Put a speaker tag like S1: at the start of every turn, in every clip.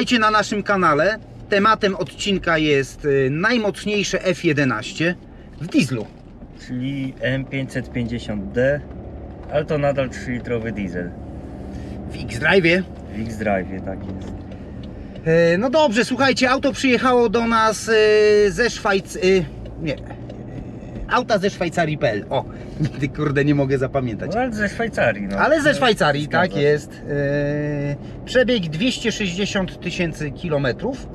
S1: Witajcie na naszym kanale. Tematem odcinka jest y, najmocniejsze F11 w dieslu.
S2: czyli M550D, ale to nadal 3-litrowy diesel.
S1: W X-Drive.
S2: W X-Drive tak jest.
S1: E, No dobrze, słuchajcie, auto przyjechało do nas e, ze Szwajc... e, Nie. E, Auta ze Szwajcarii.pl. O, nigdy kurde nie mogę zapamiętać.
S2: No, ale ze Szwajcarii. No.
S1: Ale ze Szwajcarii,
S2: Zgadza
S1: tak jest. E, Przebieg 260 tysięcy kilometrów.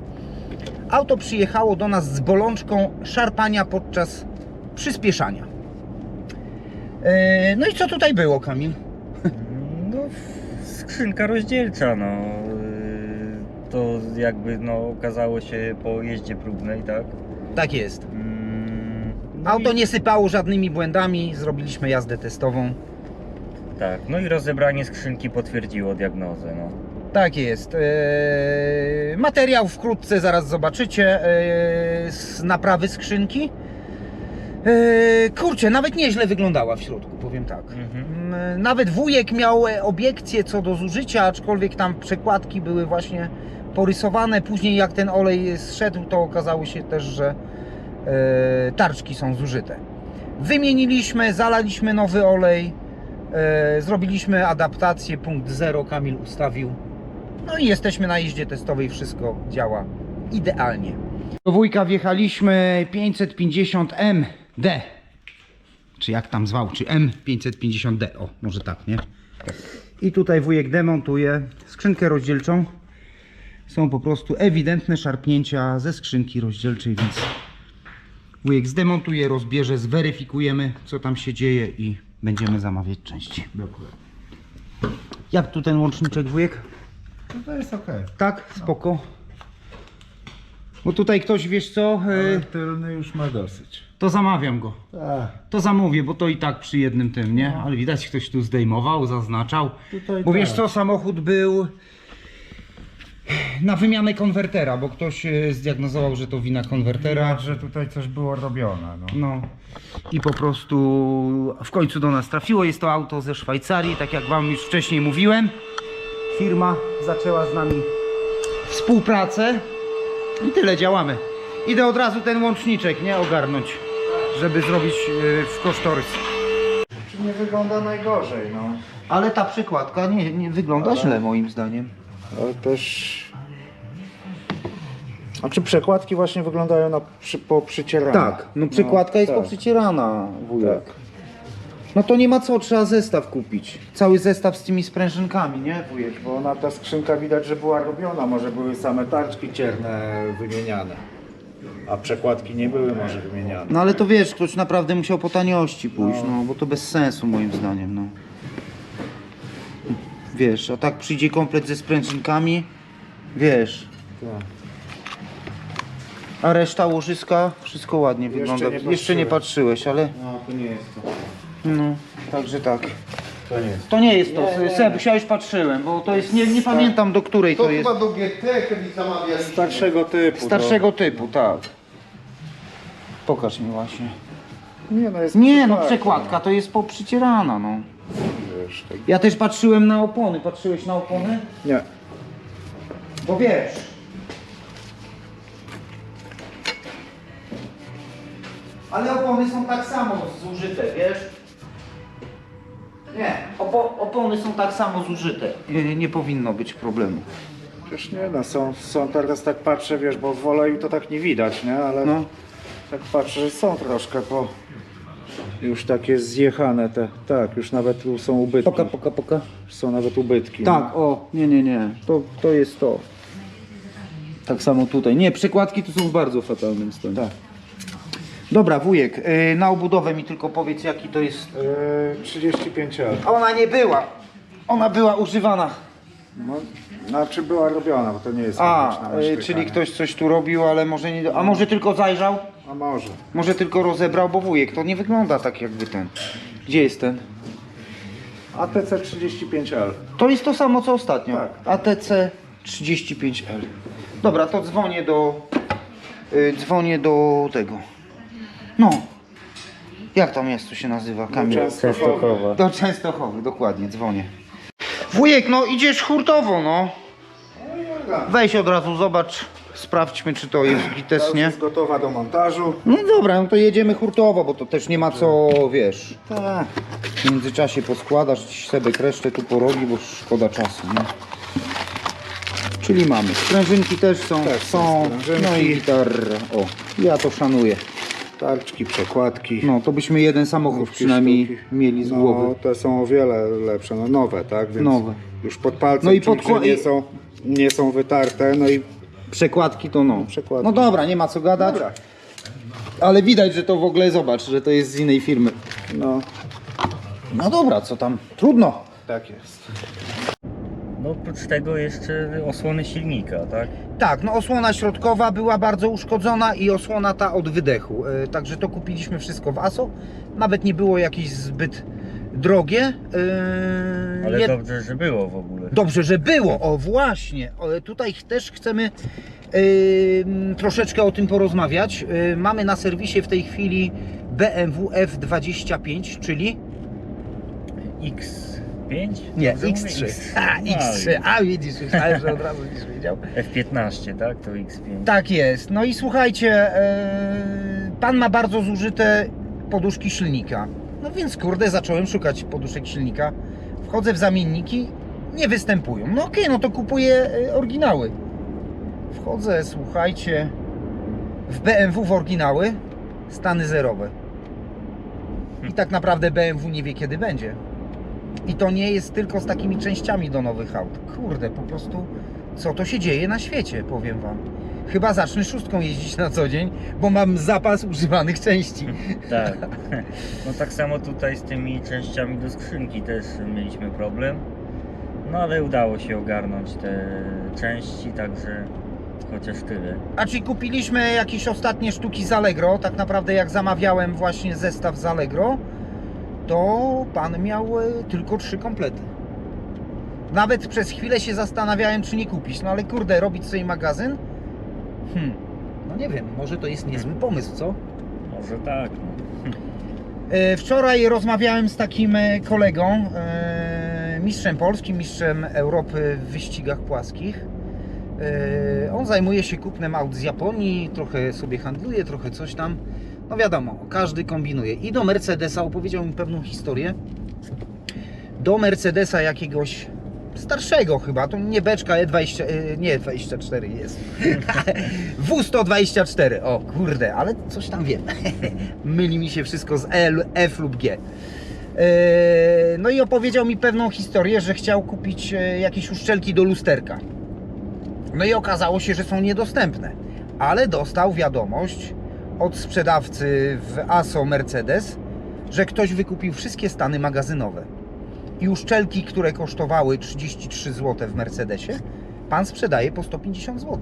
S1: Auto przyjechało do nas z bolączką szarpania podczas przyspieszania. E, No i co tutaj było, Kamil?
S2: No, skrzynka rozdzielcza, no. Yy, To jakby no, okazało się po jeździe próbnej, tak?
S1: Tak jest. Auto nie sypało żadnymi błędami, zrobiliśmy jazdę testową.
S2: Tak, no i rozebranie skrzynki potwierdziło diagnozę, no.
S1: Tak jest. Eee, materiał wkrótce zaraz zobaczycie eee, z naprawy skrzynki. Eee, kurczę, nawet nieźle wyglądała w środku, powiem tak.
S2: Mhm.
S1: Mm, Nawet wujek miał e, obiekcje co do zużycia, aczkolwiek tam przekładki były właśnie porysowane. Później jak ten olej zszedł, to okazało się też, że tarczki są zużyte. Wymieniliśmy, zalaliśmy nowy olej, e, zrobiliśmy adaptację, punkt 0 Kamil ustawił. No i jesteśmy na jeździe testowej, wszystko działa idealnie. Do wujka wjechaliśmy 550MD. Czy jak tam zwał, czy M550D, o może tak, nie? I tutaj wujek demontuje skrzynkę rozdzielczą. Są po prostu ewidentne szarpnięcia ze skrzynki rozdzielczej, więc wujek zdemontuje, rozbierze, zweryfikujemy co tam się dzieje i będziemy zamawiać części.
S3: Dokładnie.
S1: Jak tu ten łączniczek wujek?
S3: No to jest ok.
S1: Tak, spoko. Bo tutaj ktoś, wiesz co,
S3: Ale
S1: yy,
S3: tylny już ma dosyć.
S1: to zamawiam go.
S3: Tak.
S1: To zamówię, bo to i tak przy jednym tym, nie? Ale widać ktoś tu zdejmował, zaznaczał.
S3: Tutaj
S1: Bo wiesz
S3: tak.
S1: co, samochód był na wymianę konwertera, bo ktoś e, zdiagnozował, że to wina konwertera.
S3: Widać, że tutaj coś było robione. No.
S1: No i po prostu w końcu do nas trafiło. Jest to auto ze Szwajcarii, tak jak Wam już wcześniej mówiłem. Firma zaczęła z nami współpracę i tyle działamy. Idę od razu ten łączniczek, nie ogarnąć, żeby zrobić e, w kosztorys.
S3: Czy nie wygląda najgorzej, no.
S1: Ale ta przykładka nie, nie wygląda źle moim zdaniem.
S3: Ale też... A czy przekładki właśnie wyglądają na, przy, po przycieraniu?
S1: Tak, no przykładka jest
S3: tak.
S1: poprzycierana, wujek.
S3: Tak.
S1: No to nie ma co, trzeba zestaw kupić. Cały zestaw z tymi sprężynkami, nie wujek?
S3: Bo ona ta skrzynka widać, że była robiona. Może były same tarczki cierne wymieniane. A przekładki nie były może wymieniane.
S1: No ale to wiesz, ktoś naprawdę musiał po taniości pójść, no, bo to bez sensu moim zdaniem, no. Wiesz, a tak przyjdzie komplet ze sprężynkami, wiesz,
S3: Tak.
S1: a reszta łożyska, wszystko ładnie
S3: Jeszcze
S1: wygląda.
S3: nie
S1: Jeszcze nie patrzyłeś, ale
S3: No, to nie jest to.
S1: no, także tak.
S3: To nie jest.
S1: To nie jest to,
S3: Nie, nie,
S1: Seb,
S3: nie.
S1: chciałeś patrzyłem, bo to jest, nie, nie pamiętam do której to jest.
S4: do GT kiedyś zamawialiśmy.
S3: Starszego typu.
S1: Starszego typu, tak. Pokaż mi właśnie.
S3: Nie no, jest
S1: Nie, no
S3: przekładka,
S1: przekładka to jest poprzycierana, no.
S3: Wiesz, tak...
S1: Ja też patrzyłem na opony. Patrzyłeś na opony?
S3: Nie.
S1: Bo wiesz. Ale opony są tak samo zużyte, wiesz? Nie, opo opony są tak samo zużyte. Nie, nie powinno być problemu.
S3: Przecież nie no, są, są teraz tak patrzę, wiesz, bo w oleju to tak nie widać, nie? Ale
S1: No.
S3: tak patrzę, że są troszkę po... Już takie zjechane te, tak, już nawet tu są ubytki.
S1: Poka, poka, poka.
S3: Są nawet ubytki.
S1: Tak, o, nie, nie, nie. To, to jest to. Tak samo tutaj. Nie, przekładki tu są w bardzo fatalnym stanie.
S3: Tak.
S1: Dobra, wujek, yy, na obudowę mi tylko powiedz jaki to jest.
S3: Yy, 35 L.
S1: A Ona nie była. Ona była używana.
S3: No, znaczy była robiona, bo to nie jest
S1: A, y,
S3: maszynka,
S1: czyli ktoś coś tu robił, ale może nie. A może tylko zajrzał?
S3: A może.
S1: Może tylko rozebrał, bo wujek to nie wygląda tak jakby ten. Gdzie jest ten?
S3: ATC 35L.
S1: To jest to samo co ostatnio.
S3: Tak.
S1: ATC 35L. Dobra, to dzwonię do. Y, dzwonię do tego. No. Jak tam jest, to się nazywa? Kamil.
S3: Częstochowa.
S1: Do Częstochowy, dokładnie, dzwonię. Wujek, no idziesz hurtowo, no. Weź od razu, zobacz, sprawdźmy czy to jest gites, nie?
S3: jest gotowa do montażu.
S1: No dobra, no to jedziemy hurtowo, bo to też nie ma co, wiesz,
S3: Tak.
S1: w międzyczasie poskładasz, ci sobie resztę tu porobi, bo szkoda czasu, nie? Czyli mamy, sprężynki też są,
S3: Tak,
S1: są,
S3: są sprężynki.
S1: no i gitarra, o, ja to szanuję.
S3: Tarczki, przekładki.
S1: No, to byśmy jeden samochód przynajmniej
S3: sztuki.
S1: mieli z
S3: No,
S1: głowy.
S3: te są o wiele lepsze, no nowe, tak? Więc
S1: Nowe.
S3: Już pod palcem
S1: No i
S3: czuć,
S1: podkła-
S3: że nie są, nie są wytarte, no i
S1: Przekładki to no.
S3: Przekładki.
S1: No dobra, nie ma co gadać,
S3: dobra.
S1: ale widać, że to w ogóle, zobacz, że to jest z innej firmy.
S3: No,
S1: No dobra, co tam, trudno.
S3: tak jest.
S2: No oprócz tego jeszcze osłony silnika, tak?
S1: Tak, no osłona środkowa była bardzo uszkodzona i osłona ta od wydechu. E, Także to kupiliśmy wszystko w ASO. Nawet nie było jakieś zbyt drogie. E,
S2: Ale
S1: jed-
S2: dobrze, że było w ogóle.
S1: Dobrze, że było. O właśnie. O, Tutaj też chcemy e, troszeczkę o tym porozmawiać. E, Mamy na serwisie w tej chwili BMW F25, czyli
S2: X5?
S1: nie,
S2: Dobrze mówię?
S1: X3.
S2: X-
S1: A,
S2: No,
S1: X3. A widzisz, myślałem, że od razu będziesz wiedział.
S2: F15, tak? To X5.
S1: Tak jest. No i słuchajcie, e, pan ma bardzo zużyte poduszki silnika. No więc kurde, zacząłem szukać poduszek silnika. Wchodzę w zamienniki, nie występują. No okej, no to kupuję e, oryginały. Wchodzę, słuchajcie, w BMW w oryginały, stany zerowe. I tak naprawdę BMW nie wie kiedy będzie. I to nie jest tylko z takimi częściami do nowych aut. Kurde, po prostu co to się dzieje na świecie, powiem wam. Chyba zacznę szóstką jeździć na co dzień, bo mam zapas używanych części.
S2: Tak. No tak samo tutaj z tymi częściami do skrzynki też mieliśmy problem. No ale udało się ogarnąć te części, także chociaż tyle.
S1: A czy kupiliśmy jakieś ostatnie sztuki z Allegro? Tak naprawdę jak zamawiałem właśnie zestaw z Allegro, to pan miał e, tylko trzy komplety. Nawet przez chwilę się zastanawiałem, czy nie kupić. No ale kurde, robić sobie magazyn? Hmm, no nie wiem, może to jest niezły pomysł, co?
S2: Może tak. No.
S1: E, Wczoraj rozmawiałem z takim e, kolegą, e, mistrzem polskim, mistrzem Europy w wyścigach płaskich. E, On zajmuje się kupnem aut z Japonii, trochę sobie handluje, trochę coś tam. No wiadomo, każdy kombinuje. I do Mercedesa opowiedział mi pewną historię. Do Mercedesa jakiegoś starszego chyba, to nie beczka E20, e, nie E24 jest. W124, o kurde, ale coś tam wiem. Myli mi się wszystko z L, F lub G. E, No i opowiedział mi pewną historię, że chciał kupić e, jakieś uszczelki do lusterka. No i okazało się, że są niedostępne. Ale dostał wiadomość od sprzedawcy w ASO Mercedes, że ktoś wykupił wszystkie stany magazynowe. I uszczelki, które kosztowały 33 zł w Mercedesie, pan sprzedaje po 150 zł.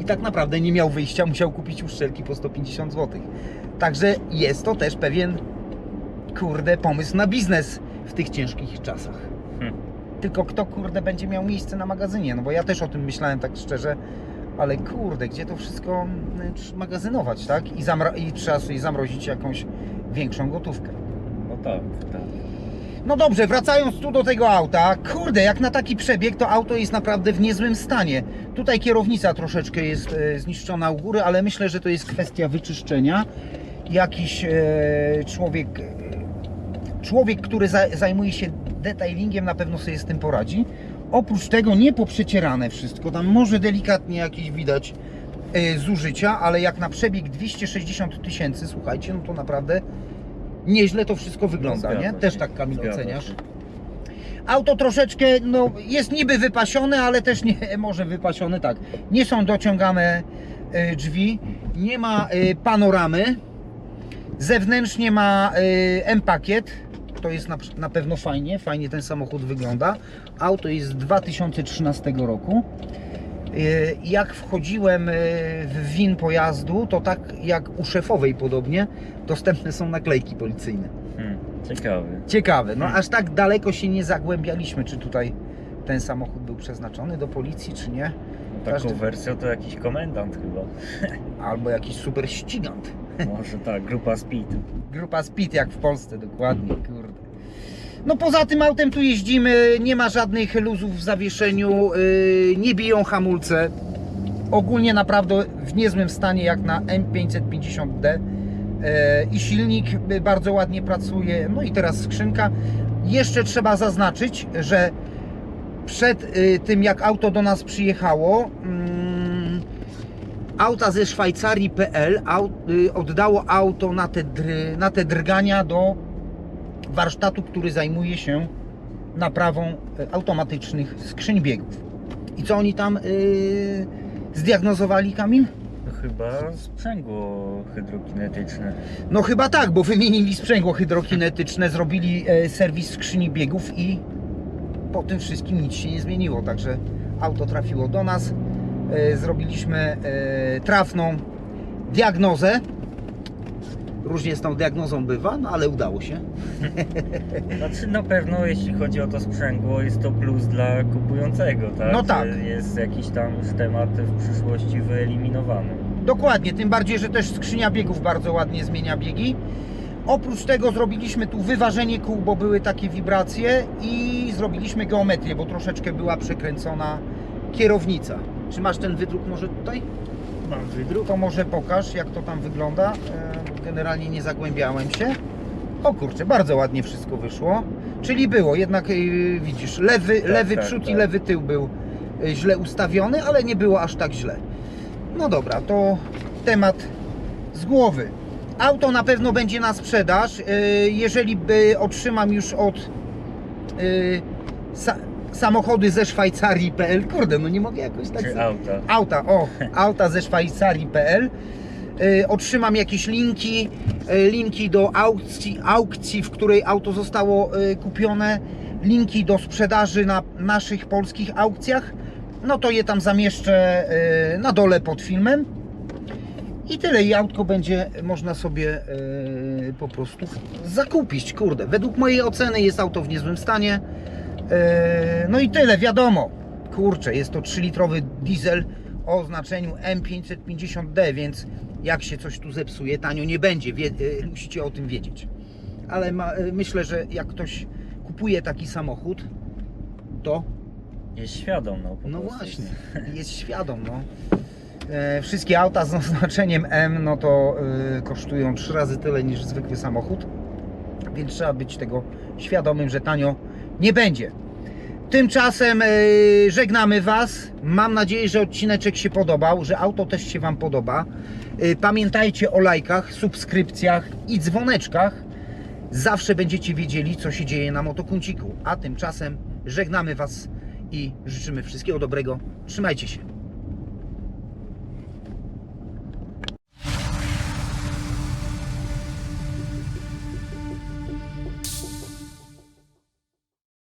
S1: I tak naprawdę nie miał wyjścia, musiał kupić uszczelki po 150 zł. Także jest to też pewien, kurde, pomysł na biznes w tych ciężkich czasach.
S2: Hmm.
S1: Tylko kto, kurde, będzie miał miejsce na magazynie? No bo ja też o tym myślałem tak szczerze, ale kurde, gdzie to wszystko mm, magazynować, tak? I, i trzeba sobie zamrozić jakąś większą gotówkę.
S2: No tak, tak.
S1: No dobrze, wracając tu do tego auta, kurde, jak na taki przebieg, to auto jest naprawdę w niezłym stanie. Tutaj kierownica troszeczkę jest e, zniszczona u góry, ale myślę, że to jest kwestia wyczyszczenia. Jakiś e, człowiek, człowiek, który za, zajmuje się detailingiem, na pewno sobie z tym poradzi. Oprócz tego nie poprzecierane wszystko, tam może delikatnie jakieś widać e, zużycia, ale jak na przebieg 260 tysięcy, słuchajcie, no to naprawdę nieźle to wszystko wygląda,
S2: Zgadza
S1: nie?
S2: się.
S1: Też tak Kamil
S2: Zgadza
S1: oceniasz.
S2: się.
S1: Auto troszeczkę, no jest niby wypasione, ale też nie, może wypasione, tak. Nie są dociągane e, drzwi, nie ma e, panoramy. Zewnętrznie ma e, M-pakiet, to jest na, na pewno fajnie, fajnie ten samochód wygląda. Auto jest z 2013 roku. E, Jak wchodziłem e, w win pojazdu, to tak jak u szefowej podobnie, dostępne są naklejki policyjne.
S2: Hmm. Ciekawy.
S1: Ciekawe, no aż tak daleko się nie zagłębialiśmy, czy tutaj ten samochód był przeznaczony do policji, czy nie.
S2: Taką
S1: Każdy-
S2: wersją to jakiś komendant chyba.
S1: Albo jakiś super ścigant.
S2: Może tak, grupa Speed.
S1: Grupa Speed jak w Polsce, dokładnie. No poza tym autem tu jeździmy, nie ma żadnych luzów w zawieszeniu, yy, nie biją hamulce. Ogólnie naprawdę w niezłym stanie jak na M550D. Yy, I silnik bardzo ładnie pracuje. No i teraz skrzynka. Jeszcze trzeba zaznaczyć, że przed yy, tym jak auto do nas przyjechało, mm, auta ze Szwajcarii.pl oddało auto na te, dry, na te drgania do warsztatu, który zajmuje się naprawą y, automatycznych skrzyń biegów. I co oni tam y, zdiagnozowali, Kamil?
S2: Chyba sprzęgło hydrokinetyczne.
S1: No chyba tak, bo wymienili sprzęgło hydrokinetyczne, zrobili e, serwis skrzyni biegów i po tym wszystkim nic się nie zmieniło. Także auto trafiło do nas, e, zrobiliśmy e, trafną diagnozę. Różnie z tą diagnozą bywa, no ale udało się.
S2: Znaczy na pewno jeśli chodzi o to sprzęgło jest to plus dla kupującego, tak?
S1: No tak.
S2: Że Jest jakiś tam już temat w przyszłości wyeliminowany.
S1: Dokładnie, tym bardziej, że też skrzynia biegów bardzo ładnie zmienia biegi. Oprócz tego zrobiliśmy tu wyważenie kół, bo były takie wibracje i zrobiliśmy geometrię, bo troszeczkę była przekręcona kierownica. Czy masz ten wydruk może tutaj?
S2: Mam.
S1: To może pokaż, jak to tam wygląda. E, Generalnie nie zagłębiałem się. O kurczę, bardzo ładnie wszystko wyszło. Czyli było, jednak e, widzisz, lewy,
S2: Tak,
S1: lewy
S2: tak,
S1: przód i
S2: tak.
S1: lewy tył był e, źle ustawiony, ale nie było aż tak źle. No dobra, to temat z głowy. Auto na pewno będzie na sprzedaż. Jeżeli by otrzymam już od samochody ze Szwajcarii.pl, kurde, no nie mogę jakoś tak
S2: Czy auta.
S1: auta, o, auta ze Szwajcarii.pl. Y, Otrzymam jakieś linki, y, linki do aukcji, aukcji, w której auto zostało y, kupione, linki do sprzedaży na naszych polskich aukcjach. No to je tam zamieszczę na dole pod filmem. I tyle, i autko będzie można sobie po prostu zakupić. Kurde, według mojej oceny jest auto w niezłym stanie. E, No i tyle, wiadomo. Kurczę, jest to 3-litrowy diesel o oznaczeniu M550D, więc jak się coś tu zepsuje, tanio nie będzie. Wie, e, musicie o tym wiedzieć. Ale ma, e, myślę, że jak ktoś kupuje taki samochód, to
S2: Jest świadom, no
S1: no właśnie, jest świadom. No. E, Wszystkie auta z oznaczeniem M no to kosztują trzy razy tyle niż zwykły samochód, więc trzeba być tego świadomym, że tanio nie będzie. Tymczasem e, żegnamy Was. Mam nadzieję, że odcineczek się podobał, że auto też się Wam podoba. E, Pamiętajcie o lajkach, subskrypcjach i dzwoneczkach. Zawsze będziecie wiedzieli, co się dzieje na motokunciku. A tymczasem żegnamy Was i życzymy wszystkiego dobrego. Trzymajcie się.